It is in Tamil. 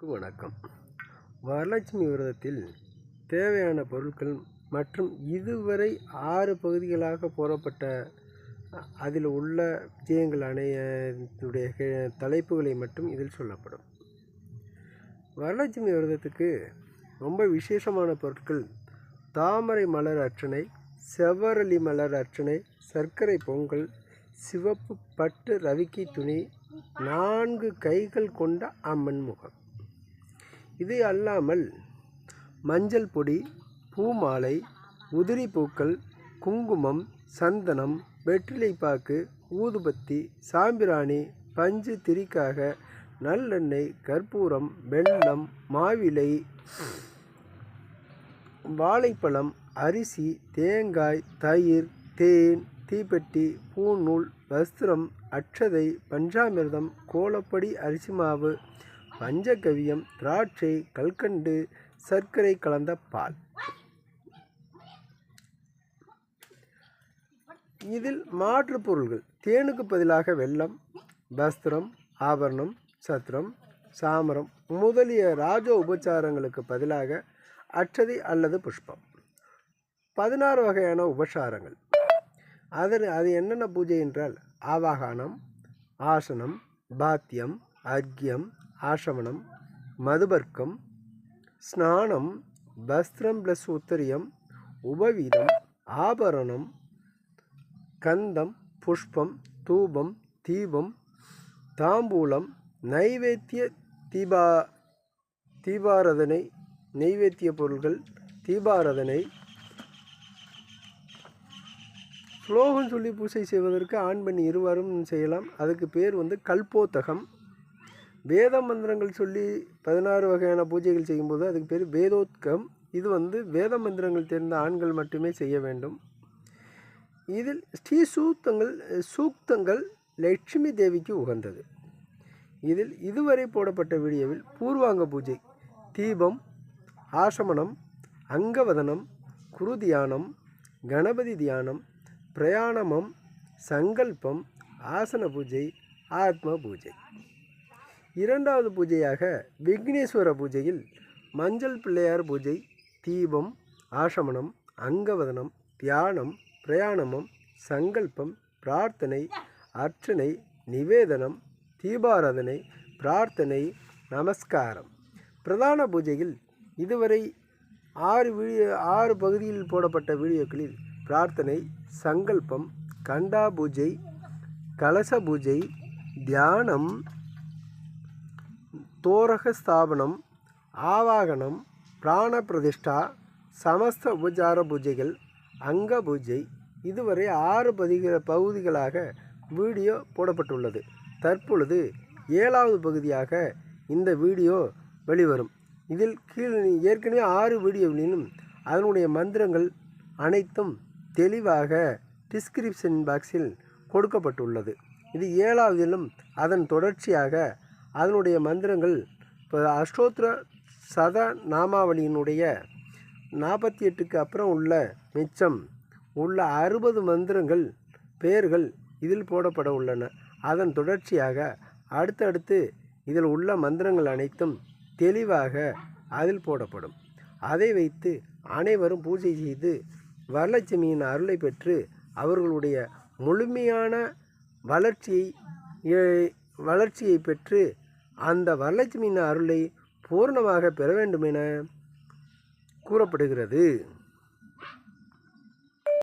வணக்கம். வரலட்சுமி விரதத்தில் தேவையான பொருட்கள் மற்றும் இதுவரை ஆறு பகுதிகளாக போடப்பட்ட அதில் உள்ள விஜயங்கள் அனைத்துடைய தலைப்புகளை மட்டும் இதில் சொல்லப்படும். வரலட்சுமி விரதத்துக்கு ரொம்ப விசேஷமான பொருட்கள் தாமரை மலர் அர்ச்சனை செவ்வரளி மலர் அர்ச்சனை சர்க்கரை பொங்கல் சிவப்பு பட்டு ரவிக்கை துணி நான்கு கைகள் கொண்ட அம்மன் முகம். இது அல்லாமல் மஞ்சள் பொடி பூமாலை உதிரி பூக்கள் குங்குமம் சந்தனம் வெற்றிலைப்பாக்கு ஊதுபத்தி சாம்பிராணி பஞ்சு திரிக்காக நல்லெண்ணெய் கற்பூரம் வெல்லம் மாவிலை வாழைப்பழம் அரிசி தேங்காய் தயிர் தேன் தீப்பெட்டி பூநூல் வஸ்திரம் அட்சதை பஞ்சாமிர்தம் கோலப்படி அரிசி மாவு பஞ்சகவியம் திராட்சை கல்கண்டு சர்க்கரை கலந்த பால். இதில் மாற்று பொருள்கள். தேனுக்கு பதிலாக வெள்ளம் வஸ்திரம் ஆபரணம் சத்திரம் சாமரம் முதலிய ராஜ உபச்சாரங்களுக்கு பதிலாக அச்சதி அல்லது புஷ்பம். பதினாறு வகையான உபசாரங்கள் அதன் அது என்னென்ன பூஜை என்றால் ஆவாகானம் ஆசனம் பாத்தியம் அர்க்கியம் ஆஷவனம் மதுபர்க்கம் ஸ்நானம் வஸ்திரம் ப்ளஸ் உத்தரியம் உபவீதம் ஆபரணம் கந்தம் புஷ்பம் தூபம் தீபம் தாம்பூலம் நைவேத்திய தீபா தீபாராதனை நைவேத்திய பொருள்கள் தீபாராதனை. ஸ்லோகம் சொல்லி பூஜை செய்வதற்கு ஆண் பெண் இருவரும் செய்யலாம். அதுக்கு பேர் வந்து கல்போத்தகம். வேத மந்திரங்கள் சொல்லி பதினாறு வகையான பூஜைகள் செய்யும்போது அதுக்கு பேர் வேதோத்கம். இது வந்து வேத மந்திரங்கள் தெரிந்த ஆண்கள் மட்டுமே செய்ய வேண்டும். இதில் ஸ்ரீ சூத்தங்கள் சூக்தங்கள் லட்சுமி தேவிக்கு உகந்தது. இதில் இதுவரை போடப்பட்ட வீடியோவில் பூர்வாங்க பூஜை தீபம் ஆசமனம் அங்கவதனம் குரு தியானம் கணபதி தியானம் பிரயாணமம் சங்கல்பம் ஆசன பூஜை ஆத்ம பூஜை. இரண்டாவது பூஜையாக விக்னேஸ்வர பூஜையில் மஞ்சள் பிள்ளையார் பூஜை தீபம் ஆசமனம் அங்கவதனம் தியானம் பிரயாணமம் சங்கல்பம் பிரார்த்தனை அர்ச்சனை நிவேதனம் தீபாராதனை பிரார்த்தனை நமஸ்காரம். பிரதான பூஜையில் இதுவரை ஆறு வீடியோ ஆறு பகுதியில் போடப்பட்ட வீடியோக்களில் பிரார்த்தனை சங்கல்பம் கண்டா பூஜை கலச பூஜை தியானம் தோரக ஸ்தாபனம் ஆவாகனம் பிராண பிரதிஷ்டா சமஸ்த உபச்சார பூஜைகள் அங்க பூஜை இதுவரை ஆறு பதிக பகுதிகளாக வீடியோ போடப்பட்டுள்ளது. தற்பொழுது ஏழாவது பகுதியாக இந்த வீடியோ வெளிவரும். இதில் கீழ் ஏற்கனவே ஆறு வீடியோவிலும் அதனுடைய மந்திரங்கள் அனைத்தும் தெளிவாக டிஸ்கிரிப்ஷன் பாக்ஸில் கொடுக்கப்பட்டுள்ளது. இது ஏழாவதிலும் அதன் தொடர்ச்சியாக அதனுடைய மந்திரங்கள் இப்போ அஷ்டோத்திர சத நாமாவளியினுடைய நாற்பத்தி எட்டுக்கு அப்புறம் உள்ள மிச்சம் உள்ள அறுபது மந்திரங்கள் பெயர்கள் இதில் போடப்பட உள்ளன. அதன் தொடர்ச்சியாக அடுத்தடுத்து இதில் உள்ள மந்திரங்கள் அனைத்தும் தெளிவாக அதில் போடப்படும். அதை வைத்து அனைவரும் பூஜை செய்து வரலட்சுமியின் அருளை பெற்று அவர்களுடைய முழுமையான வளர்ச்சியை வளர்ச்சியை பெற்று அந்த வரலட்சுமியின் அருளை பூர்ணமாக பெற வேண்டுமென கூறப்படுகிறது.